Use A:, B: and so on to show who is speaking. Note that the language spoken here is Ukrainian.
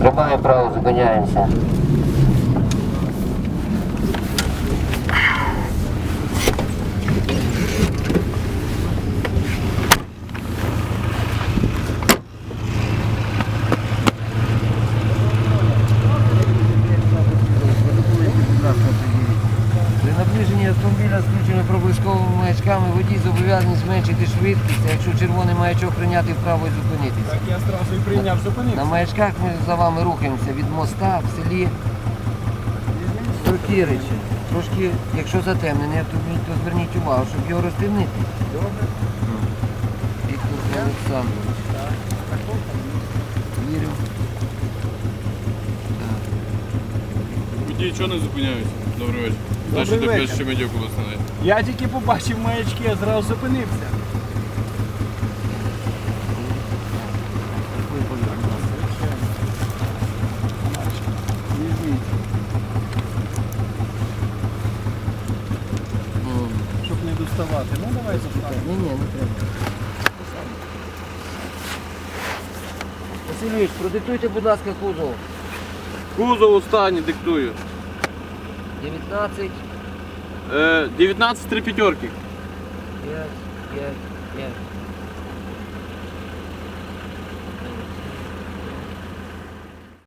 A: Тримає право, зупиняємося.
B: Автомобіля з включеними проблисковими маячками водій зобов'язаний зменшити швидкість, а якщо червоний маячок прийняти вправо і зупинитися.
C: Так я одразу і прийняв,
B: На маячках ми за вами рухаємося від моста в селі Сокиричі. Трошки, якщо затемнений автомобіль, то зверніть увагу, щоб його розтемнити.
C: Добре.
B: Віктор Олександрович. Вірю.
D: Водії чого не зупиняються? Добрий вечір.
C: Добрий
D: Дальше до
C: вечір.
D: першої медіаку.
C: Я тільки побачив маячки, я зразу зупинився. Щоб не доставати. Ну давай заставимо.
B: Ні, ні, не треба. Васильович, продиктуйте, будь ласка, кузов.
D: Кузов останній диктую.
B: 19,
D: Е, 19 три п'ятерки.
B: 5, 5, 5.